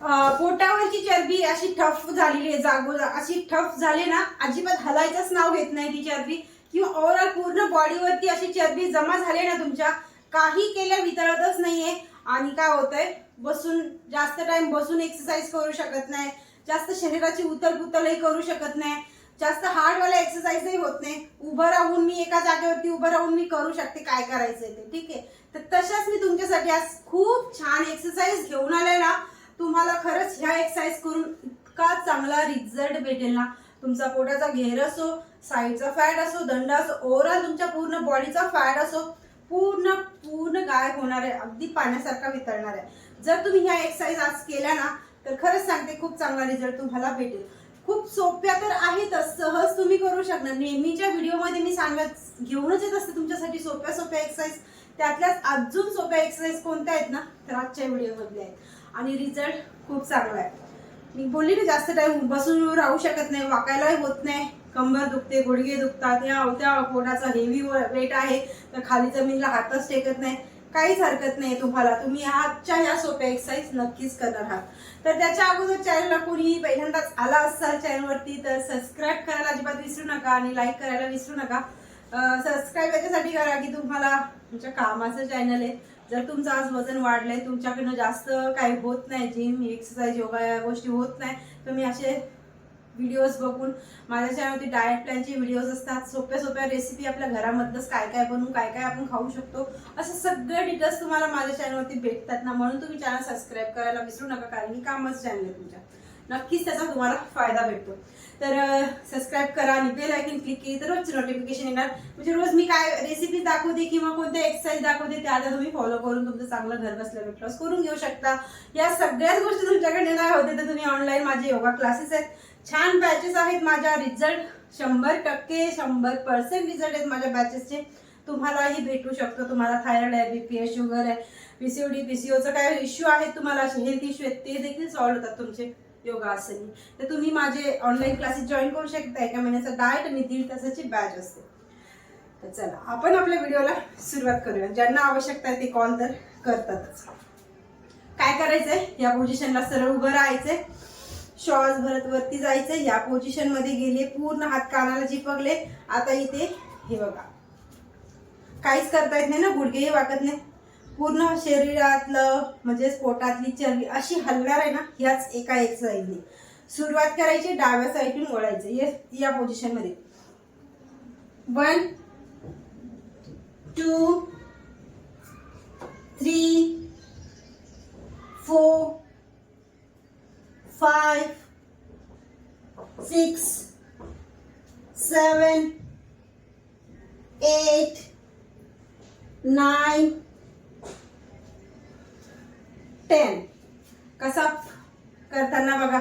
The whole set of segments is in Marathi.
पोटावरची चरबी अशी ठफ झालेली आहे जागो अशी ठफ झाली ना अजिबात हलायचंच नाव घेत नाही ती चरबी. किंवा ओव्हरऑल पूर्ण बॉडीवरती अशी चरबी जमा झाली ना तुमच्या काही केल्या वितळतच नाहीये. आणि काय होतंय? बसून जास्त टाइम बसून एक्सरसाइज करू शकत नाही. जास्त शरीराची उतल पुतलही करू शकत नाही. जास्त हार्डवाला एक्सरसाइजही होत नाही. उभं राहून मी एका जागेवरती उभं राहून मी करू शकते काय करायचं ते ठीक आहे? तर तशाच मी तुमच्यासाठी आज खूप छान एक्सरसाइज घेऊन आले ना तुम्हाला खरंच ह्या एक्सरसाइज करून इतका चांगला रिझल्ट भेटेल ना. तुमचा पोटाचा घेर असो साईडचा फॅट असो दंड असो ओव्हरऑल तुमच्या पूर्ण बॉडीचा फॅट असो पूर्ण पूर्ण गायब होणार आहे. अगदी पाण्यासारखा वितळणार आहे. जर तुम्ही ह्या एक्सरसाइज आज केल्या ना तर खरंच सांगते खूप चांगला रिझल्ट तुम्हाला भेटेल. खूप सोप्या तर आहेतच सहज तुम्ही करू शकणार. नेहमीच्या व्हिडिओमध्ये मी सांगत घेऊनच येत असते तुमच्यासाठी सोप्या सोप्या एक्सरसाइज त्यातल्याच अजून सोप्या एक्सरसाइज कोणत्या आहेत ना तर आजच्या व्हिडिओमधल्या आहेत. आणि रिझल्ट खूप चांगला आहे. मी बोलली ना जास्त टाइम बसून राहू शकत नाही वाकायलाही होत नाही. कंबर दुखते गुडघे दुखतात या त्या पोटाचा हेवी वेट आहे. तर खाली जमीनला हातच टेकत नाही. काहीच हरकत नाही तुम्हाला. तुम्ही आजच्या ह्या सोप्या एक्सरसाइज नक्कीच करणार आहात. तर त्याच्या अगोदर चॅनलला कोणी पहिल्यांदाच आला असाल चॅनलवरती तर सबस्क्राईब करायला अजिबात विसरू नका आणि लाईक करायला विसरू नका. सबस्क्राईब याच्यासाठी करा की तुम्हाला तुमच्या कामाचं चॅनल आहे. जर तुमचं आज वजन वाढलंय तुमच्याकडनं जास्त काही होत नाही जिम एक्सरसाइज योगा या गोष्टी होत नाही तुम्ही असे व्हिडिओज बघून माझ्या चॅनलवरती डाएट प्लॅनचे व्हिडिओज असतात. सोप्या सोप्या रेसिपी आपल्या घरामधलंच काय काय बनवून काय काय आपण खाऊ शकतो. असं सगळे डिटेल्स तुम्हाला माझ्या चॅनलवरती भेटतात ना म्हणून तुम्ही चॅनल सबस्क्राईब करायला विसरू नका कारण की कामच चॅनल आहे तुमच्या. नक्कीच त्याचा तुम्हाला फायदा भेटतो. तर सबस्क्राईब करा आणि बेल आयकन क्लिक केली तर रोज नोटिफिकेशन येणार. म्हणजे रोज मी काय रेसिपी दाखवते किंवा कोणते एक्सरसाइज दाखवते त्या आता तुम्ही फॉलो करून तुमचं चांगलं घर बसल्या वेट लॉस करून घेऊ शकता. या सगळ्याच गोष्टी तुमच्याकडे नाही होते तर तुम्ही ऑनलाईन माझे योगा क्लासेस आहेत. छान बॅचेस आहेत माझ्या रिझल्ट शंभर टक्के शंभर पर्सेंट रिझल्ट आहेत माझ्या बॅचेसचे तुम्हालाही भेटू शकतो. तुम्हाला थायरॉइड आहे बी पी आहे शुगर आहे पीसीओडी पीसीओचं काय इश्यू आहेत तुम्हाला हेल्थ इश्यू आहेत ते देखील सॉल्व्ह होतात तुमचे. योगासनी. तर तुम्ही माझे ऑनलाईन क्लासेस जॉईन करू शकता एका महिन्याचा डायट आणि दीड तासाची बॅच असते. तर चला आपण आपल्या व्हिडिओला सुरुवात करूया. ज्यांना आवश्यकता आहे ते कॉल तर करतातच. काय करायचंय? या पोझिशनला सरळ उभं राहायचंय. श्वास भरत वरती जायचंय. या पोझिशनमध्ये गेले पूर्ण हात कानाला चिपकले. आता इथे हे बघा. काहीच करता येत नाही ना गुडघेही वाकत नाही. पूर्ण शरीरातलं म्हणजे पोटातली चरबी अशी हलणार आहे ना ह्याच एका एक्सरसाइजने सुरुवात करायची डाव्या साईडून वळायचं. ये या पोझिशनमध्ये. One two three four five six seven eight nine ten कसा करताना बघा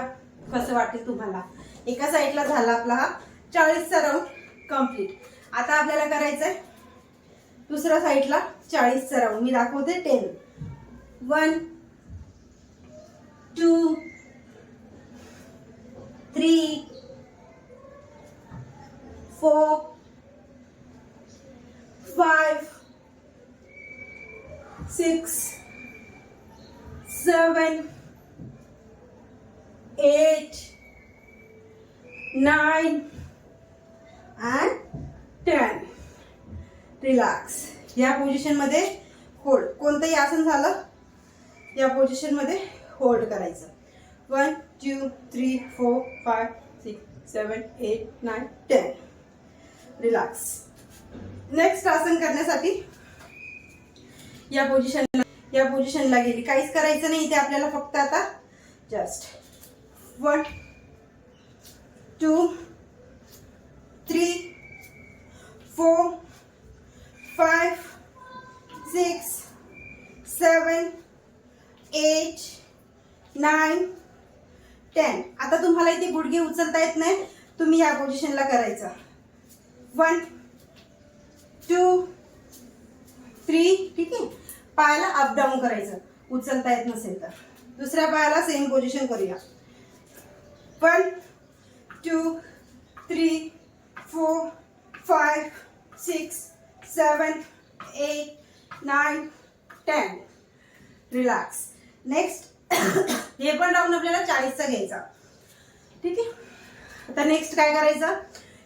कसं वाटेल तुम्हाला. एका साईडला झाला आपला हा चाळीसचा राऊंड कंप्लीट आता आपल्याला करायचं आहे दुसऱ्या साईडला चाळीसचा राऊंड मी दाखवते ten one two three four five six seven, eight, nine, and ten. Relax. या पोझिशनमध्ये होल्ड कोणतंही आसन झालं या पोझिशनमध्ये होल्ड करायचं one two three four five six seven eight nine ten relax next आसन करण्यासाठी या पोझिशन या पोझिशनला गेली. काहीच करायचं नाही इथे आपल्याला फक्त आता just one two three four five six seven eight nine ten आता तुम्हाला इथे गुडघे उचलता येत नाही तुम्ही या पोझिशनला करायचं. वन टू थ्री ठीक आहे? पायाला अप डाऊन करायचं. उचलता येत नसेल तर. दुसऱ्या पायाला सेम पोझिशन करूया. One two three four five six seven eight nine ten relax next हे पण राऊंड आपल्याला चाळीसचा घ्यायचा. ठीक आहे? आता नेक्स्ट काय करायचं?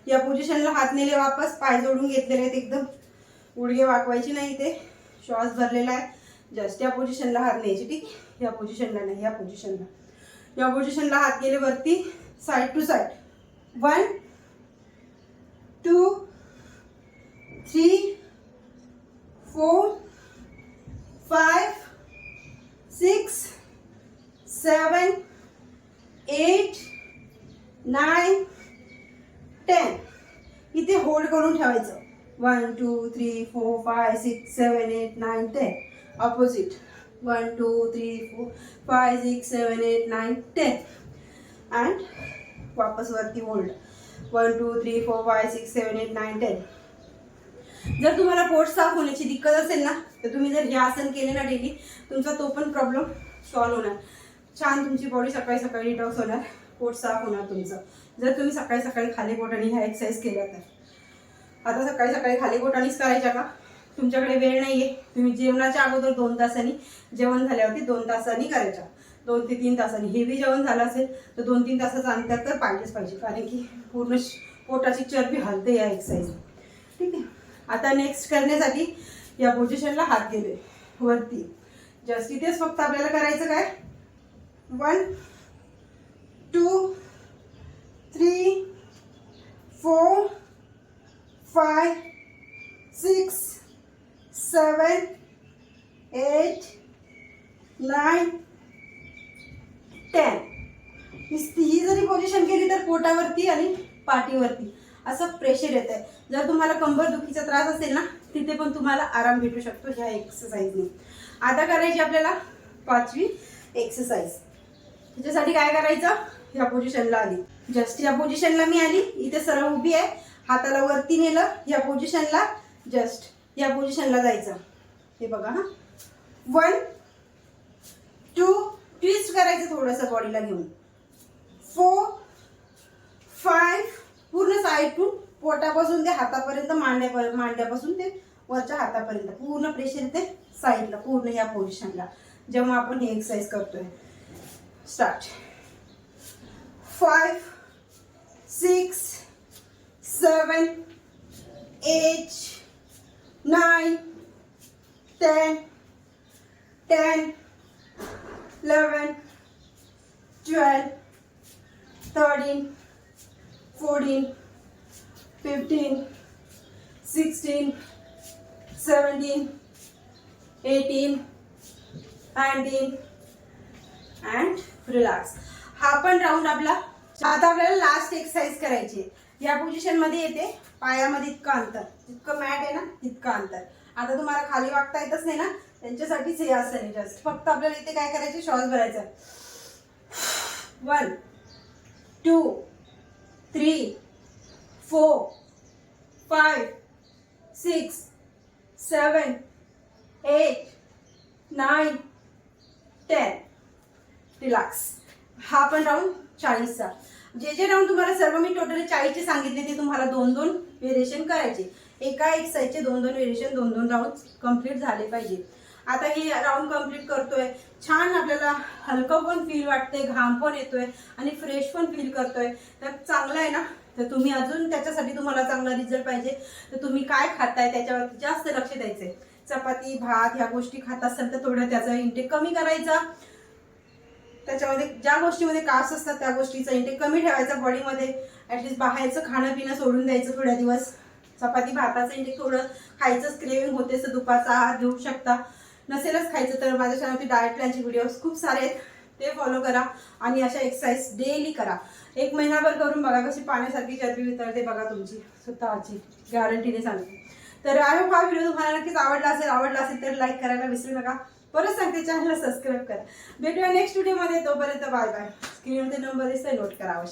या पोझिशनला हात नेले वापस पाय जोडून घेतलेले आहेत एकदम. उडगे वाकवायची नाही ते श्वास भरलेला आहे. जस्ट या पोझिशनला हात न्यायची ठीक? या पोझिशनला नाही या पोझिशनला या पोझिशनला हात गेले वरती side to side one two three four five six seven eight nine ten इथे होल्ड करून ठेवायचं. One two three four five six seven eight nine ten opposite one two three four five six seven eight nine ten and वापस वरती hold one two three four five six seven eight nine ten जर तुम्हाला पोट साफ होण्याची दिक्कत असेल ना तर तुम्ही जर हे आसन केले ना डेली तुमचा तो पण प्रॉब्लेम सॉल्व्ह होणार. छान तुमची बॉडी सकाळी सकाळी डिटॉक्स होणार. पोट साफ होणार तुमचं. जर तुम्ही सकाळी सकाळी खाली पोटाने ह्या एक्सरसाइज केल्या तर. आता सकाळी सकाळी खाली पोटानेच करायच्या का? तुमच्याकडे वेळ नाही आहे तुम्ही जेवणाच्या अगोदर दोन तासांनी जेवण झाल्यावरती दोन तासांनी करायच्या. दोन ते तीन तासांनी. हेवी जेवण झालं असेल तर दोन तीन तासाचं अंतर तर पाहिजेच पाहिजे. कारण की पूर्ण श- पोटाची चरबी हलते या एक्सरसाइज ठीक आहे? आता नेक्स्ट करण्यासाठी या पोझिशनला हात गेले. वरती. जस्ट इथेच फक्त आपल्याला करायचं काय? One two three five six seven eight nine ten ही जरी पोझिशन केली तर पोटावरती आणि पाठीवरती. असं प्रेशर येत आहे जर तुम्हाला कंबर दुखीचा त्रास असेल ना तिथे पण तुम्हाला आराम भेटू शकतो ह्या एक्सरसाइजने आता करायची आपल्याला पाचवी एक्सरसाइज त्याच्यासाठी काय करायचं? ह्या पोझिशनला आली जस्ट या पोझिशनला मी आली. इथे सरळ उभी आहे. हाताला वरती नेलं या पोझिशनला जस्ट या पोझिशनला जायचं. हे बघा हा. वन टू ट्विस्ट करायचं थोडंसं बॉडीला घेऊन. फोर फाय पूर्ण साईड टू पोटापासून ते हातापर्यंत मांड्या मांड्यापासून ते वरच्या हातापर्यंत. पूर्ण प्रेशर ते साईडला पूर्ण या पोझिशनला जेव्हा आपण हे एक्सरसाइज करतोय. Start five six seven eight nine ten ten eleven twelve thirteen fourteen fifteen sixteen seventeen eighteen nineteen and relax हा पण राऊंड आपला आता आपल्याला लास्ट एक्सरसाइज करायची आहे. या पोझिशनमध्ये येते पायामध्ये इतकं अंतर. जितकं मॅट आहे ना तितकं अंतर. आता तुम्हाला खाली वागता येतच नाही ना? त्यांच्यासाठीच हे असं जस्ट फक्त आपल्याला इथे काय करायचे? श्वास भरायचा. One two three four five six seven eight nine ten relax हा पण राऊंड चाळीसचा. जे जे राऊंड तुम्हाला सर्व मी टोटली चाळीसचे सांगितले ते तुम्हाला दोन दोन व्हेरिएशन करायचे. एका एक साईजचे दोन दोन व्हेरिएशन दोन दोन राऊंड कंप्लीट झाले पाहिजे. आता हे राऊंड कंप्लीट करतोय. छान आपल्याला हलकं पण फील वाटतंय घाम पण येतोय आणि फ्रेश पण फील करतोय. तर चांगलं आहे ना? तर तुम्ही अजून त्याच्यासाठी तुम्हाला चांगला रिझल्ट पाहिजे. तर तुम्ही काय खाताय त्याच्यावरती जास्त लक्ष द्यायचंय. चपाती भात ह्या गोष्टी खात असाल तर थोडं त्याचा इंटेक कमी करायचा. त्याच्यामध्ये ज्या गोष्टीमध्ये कास असतात त्या गोष्टीचा इंटेक कमी ठेवायचा बॉडीमध्ये ॲटलिस्ट बाहेरचं खाणं पिणं सोडून द्यायचं थोड्या दिवस. चपाती भाताचं इंटेक थोडं खायचंच क्रेविंग होते तर दुपारचा आहार घेऊ शकता. नसेलच खायचं तर माझ्या चॅनलवरती डायट प्लॅनचे व्हिडिओज खूप सारे आहेत. ते फॉलो करा आणि अशा एक्सरसाइज डेली करा. एक महिनाभर करून बघा कशी पाण्यासारखी चरबी वितळते बघा तुमची. स्वतःची. गॅरंटीने सांगते. तर आय होप हा व्हिडिओ तुम्हाला नक्कीच आवडला असेल. आवडला असेल तर लाईक करायला विसरू नका. परत सांगते चॅनलला सबस्क्राईब करा. भेटूया नेक्स्ट व्हिडिओमध्ये तोपर्यंत बाय बाय स्क्रीनवरती नंबर दिसतोय नोट करावं